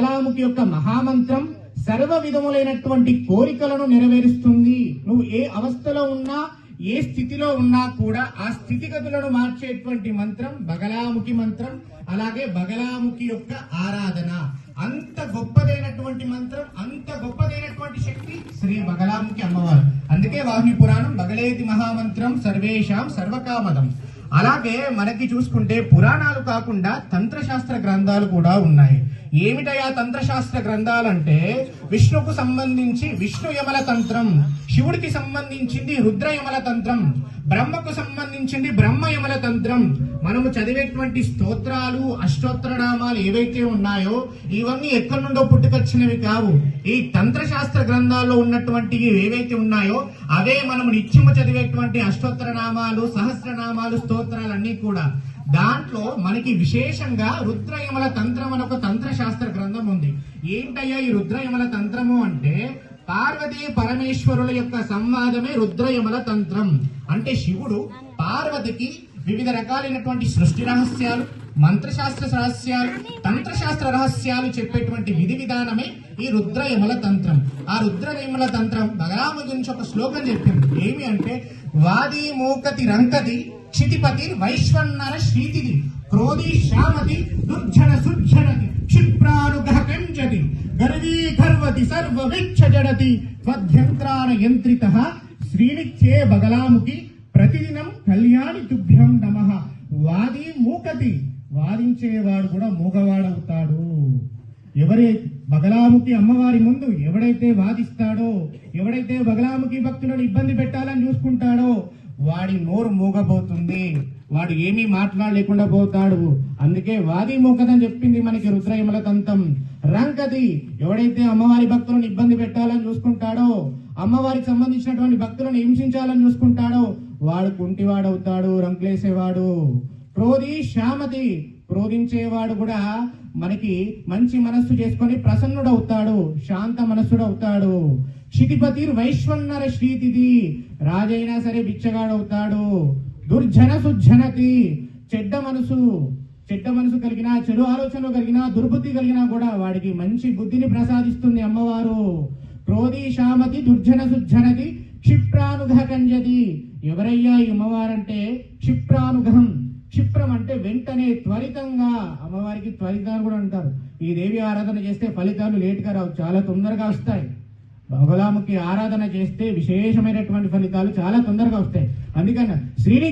బగలాముఖి యొక్క మహామంత్రం సర్వ విధములైనటువంటి కోరికలను నెరవేరుస్తుంది. నువ్వు ఏ అవస్థలో ఉన్నా ఏ స్థితిలో ఉన్నా కూడా ఆ స్థితిగతులను మార్చేటువంటి మంత్రం బగలాముఖి మంత్రం అలాగే బగలాముఖి యొక్క ఆరాధన. అంత గొప్పదైనటువంటి మంత్రం అంత గొప్పదైనటువంటి శక్తి శ్రీ బగలాముఖి అమ్మవారు. అందుకే వాహి పురాణం బగలేది మహామంత్రం సర్వేషాం సర్వకామదం. అలాగే మనకి చూసుకుంటే పురాణాలు కాకుండా తంత్రశాస్త్ర గ్రంథాలు కూడా ఉన్నాయి. ఏమిటయా తంత్రశాస్త్ర గ్రంథాలంటే విష్ణుకు సంబంధించి విష్ణు యమల తంత్రం శివుడికి సంబంధించింది రుద్ర యమల తంత్రం బ్రహ్మకు సంబంధించింది బ్రహ్మ యమల తంత్రం. మనము చదివేటువంటి స్తోత్రాలు అష్టోత్తర నామాలు ఏవైతే ఉన్నాయో ఇవన్నీ ఎక్కడి నుండో పుట్టుకొచ్చినవి కావు. ఈ తంత్రశాస్త్ర గ్రంథాల్లో ఉన్నటువంటి ఏవైతే ఉన్నాయో అవే మనము నిత్యము చదివేటువంటి అష్టోత్తర నామాలు సహస్రనామాలు స్తోత్రాలన్నీ కూడా. దాంట్లో మనకి విశేషంగా రుద్రయమల తంత్రం అని ఒక తంత్రశాస్త్ర గ్రంథం ఉంది. ఏంటయ్యా ఈ రుద్రయమల తంత్రము అంటే? పార్వతీ పరమేశ్వరుల యొక్క సంవాదమే రుద్రయమల తంత్రం. అంటే శివుడు పార్వతికి వివిధ రకాలైనటువంటి సృష్టి రహస్యాలు మంత్రశాస్త్ర రహస్యాలు తంత్రశాస్త్ర రహస్యాలు చెప్పేటువంటి విధి విధానమే ఈ రుద్రయమల తంత్రం. ఆ రుద్రయమల తంత్రం బలరామ గురించి ఒక శ్లోకం చెప్పింది. ఏమి అంటే వాది మూకతి రంకతి క్షితిపతి వైశ్వన్నర శ్రీతిది క్రోధి శ్యామతి దుర్జన సుజ్జనతి క్షిప్రానుగహకంజతి గర్వీ గర్వతి సర్వ విచ్చ జడతి త్వధ్యంత్రాన యంత్రిత శ్రీనిత్యే బగలాముకి ప్రతిదినం కళ్యాణి తుభ్యం నమ. వాది మూకతి. వాదించేవాడు కూడా మూగవాడవుతాడు. ఎవరే బగలాముఖి అమ్మవారి ముందు ఎవడైతే వాదిస్తాడో ఎవడైతే బగలాముఖి భక్తులను ఇబ్బంది పెట్టాలని చూసుకుంటాడో వాడి నోరు మూగబోతుంది. వాడు ఏమీ మాట్లాడలేకుండా పోతాడు. అందుకే వాది మూకదని చెప్పింది మనకి రుద్రయముల తంతం. రంకది ఎవడైతే అమ్మవారి భక్తులను ఇబ్బంది పెట్టాలని చూసుకుంటాడో అమ్మవారికి సంబంధించినటువంటి భక్తులను హింసించాలని చూసుకుంటాడో వాడు కుంటివాడవుతాడు రంకులేసేవాడు క్రోధి శ్యామతి క్రోధించేవాడు కూడా మనకి మంచి మనస్సు చేసుకొని ప్రసన్నుడవుతాడు శాంత మనస్సుడవుతాడు. క్షితిపతి వైశ్వన్నర శ్రీతిది రాజైనా సరే బిచ్చగాడవుతాడు. దుర్జన సుజ్జనతి చెడ్డ మనసు చెడ్డ మనసు కలిగిన చెడు ఆలోచనలు కలిగిన దుర్బుద్ధి కలిగినా కూడా వాడికి మంచి బుద్ధిని ప్రసాదిస్తుంది అమ్మవారు. క్రోధి శామతి దుర్జన సుజ్జనతి క్షిప్రానుగ కంజది ఎవరయ్యా ఈ అమ్మవారంటే? క్షిప్రానుగహం క్షిప్రం అంటే వెంటనే త్వరితంగా. అమ్మవారికి త్వరితాలు కూడా అంటారు. ఈ దేవి ఆరాధన చేస్తే ఫలితాలు లేట్గా రావు చాలా తొందరగా వస్తాయి. బహుళాముఖి ఆరాధన చేస్తే విశేషమైనటువంటి ఫలితాలు చాలా తొందరగా వస్తాయి. అందుకని శ్రీని